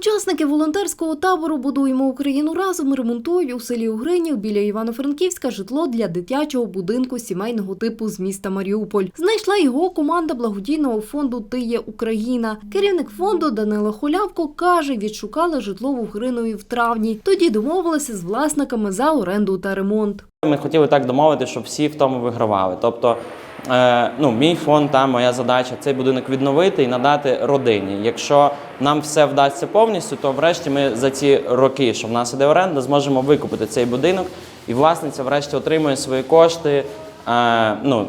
Учасники волонтерського табору Будуємо Україну разом ремонтують у селі Угринів біля Івано-Франківська житло для дитячого будинку сімейного типу з міста Маріуполь. Знайшла його команда благодійного фонду Ти є Україна. Керівник фонду Данила Холявко каже, відшукали житло в Угринові в травні. Тоді домовилися з власниками за оренду та ремонт. Ми хотіли так домовити, щоб всі в тому вигравали. Тобто, ну, мій фонд, та моя задача цей будинок відновити і надати родині. Якщо нам все вдасться повністю, то врешті ми за ці роки, що в нас іде оренда, зможемо викупити цей будинок, і власниця врешті отримує свої кошти. Е, ну,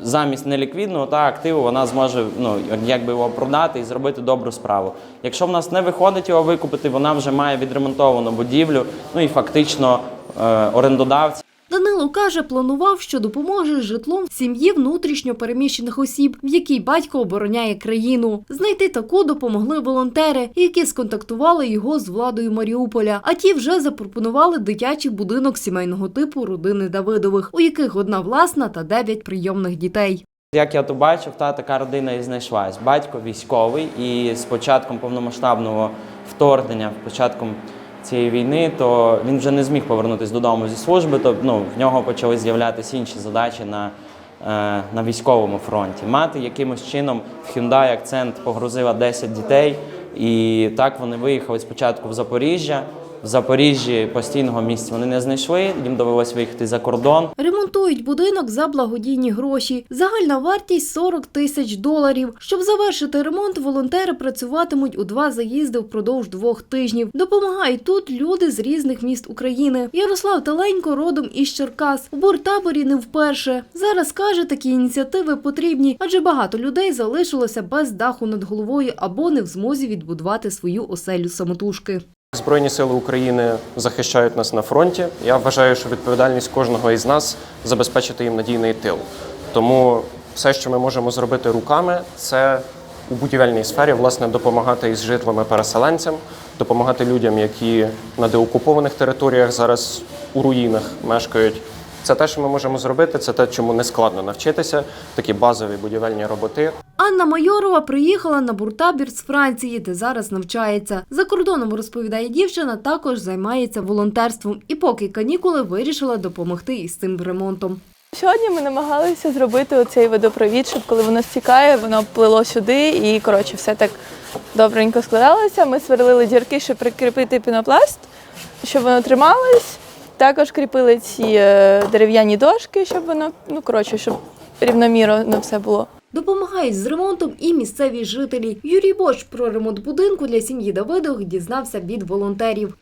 замість неліквідного та активу вона зможе ну, якби його продати і зробити добру справу. Якщо в нас не виходить його викупити, вона вже має відремонтовану будівлю, ну і фактично е, орендодавця. Данило каже, планував, що допоможе житлом сім'ї внутрішньо переміщених осіб, в якій батько обороняє країну. Знайти таку допомогли волонтери, які сконтактували його з владою Маріуполя. А ті вже запропонували дитячий будинок сімейного типу родини Давидових, у яких одна власна та дев'ять прийомних дітей. Як я то бачив, та така родина і знайшлась. Батько військовий, і з початком повномасштабного вторгнення, початком цієї війни, то він вже не зміг повернутися додому зі служби. То ну, в нього почали з'являтися інші задачі на, е, на військовому фронті. Мати якимось чином в Hyundai акцент погрузила 10 дітей, і так вони виїхали спочатку в Запоріжжя. В Запоріжжі постійного місця вони не знайшли, їм довелось виїхати за кордон. Ремонтують будинок за благодійні гроші. Загальна вартість 40 тисяч доларів. Щоб завершити ремонт, волонтери працюватимуть у два заїзди впродовж двох тижнів. Допомагають тут люди з різних міст України. Ярослав Таленько родом із Черкас. У буртаборі не вперше. Зараз каже, такі ініціативи потрібні, адже багато людей залишилося без даху над головою або не в змозі відбудувати свою оселю самотужки. Збройні сили України захищають нас на фронті. Я вважаю, що відповідальність кожного із нас забезпечити їм надійний тил. Тому все, що ми можемо зробити руками, це у будівельній сфері власне допомагати із житлами переселенцям, допомагати людям, які на деокупованих територіях зараз у руїнах мешкають. Це те, що ми можемо зробити, це те, чому не складно навчитися, такі базові будівельні роботи. Анна Майорова приїхала на буртабір з Франції, де зараз навчається. За кордоном розповідає дівчина, також займається волонтерством. І поки канікули вирішила допомогти із цим ремонтом. Сьогодні ми намагалися зробити оцей водопровід, щоб коли воно стікає, воно плило сюди і коротше все так добренько складалося. Ми сверлили дірки, щоб прикріпити пінопласт, щоб воно трималось. Також кріпили ці е, дерев'яні дошки, щоб воно, ну коротше, щоб рівномірно все було. Допомагають з ремонтом і місцеві жителі. Юрій Бош про ремонт будинку для сім'ї Давидових дізнався від волонтерів.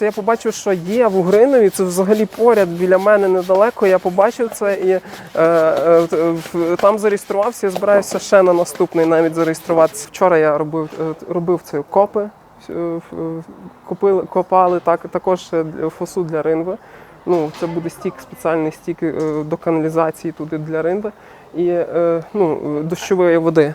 Я побачив, що є в Угринові, це взагалі поряд біля мене недалеко. Я побачив це і е, е, там зареєструвався. Я збираюся ще на наступний навіть зареєструватися. Вчора я робив, е, робив це копи, е, купили, копали так, також е, фосу для ринви. Ну, це буде стік, спеціальний стік е, до каналізації туди для ринви і е, ну, дощової води.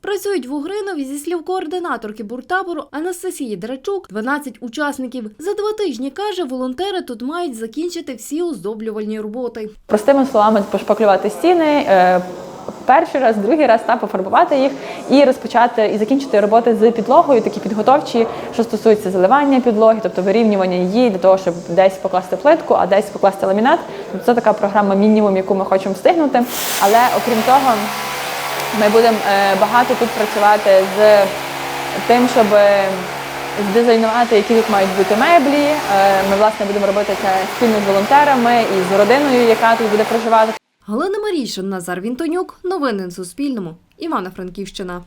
Працюють в Угринові зі слів координаторки буртабору Анастасії Драчук 12 учасників. За два тижні каже, волонтери тут мають закінчити всі оздоблювальні роботи. Простими словами, пошпаклювати стіни. Перший раз, другий раз та пофарбувати їх і розпочати і закінчити роботи з підлогою, такі підготовчі, що стосуються заливання підлоги, тобто вирівнювання її для того, щоб десь покласти плитку, а десь покласти ламінат. Тобто це така програма мінімум, яку ми хочемо встигнути. Але окрім того, ми будемо е, багато тут працювати з тим, щоб е, здизайнувати, які тут мають бути меблі. Е, Ми власне будемо робити це спільно з волонтерами і з родиною, яка тут буде проживати. Галина Марійшин, Назар Вінтонюк. Новини на Суспільному. Івано-Франківщина.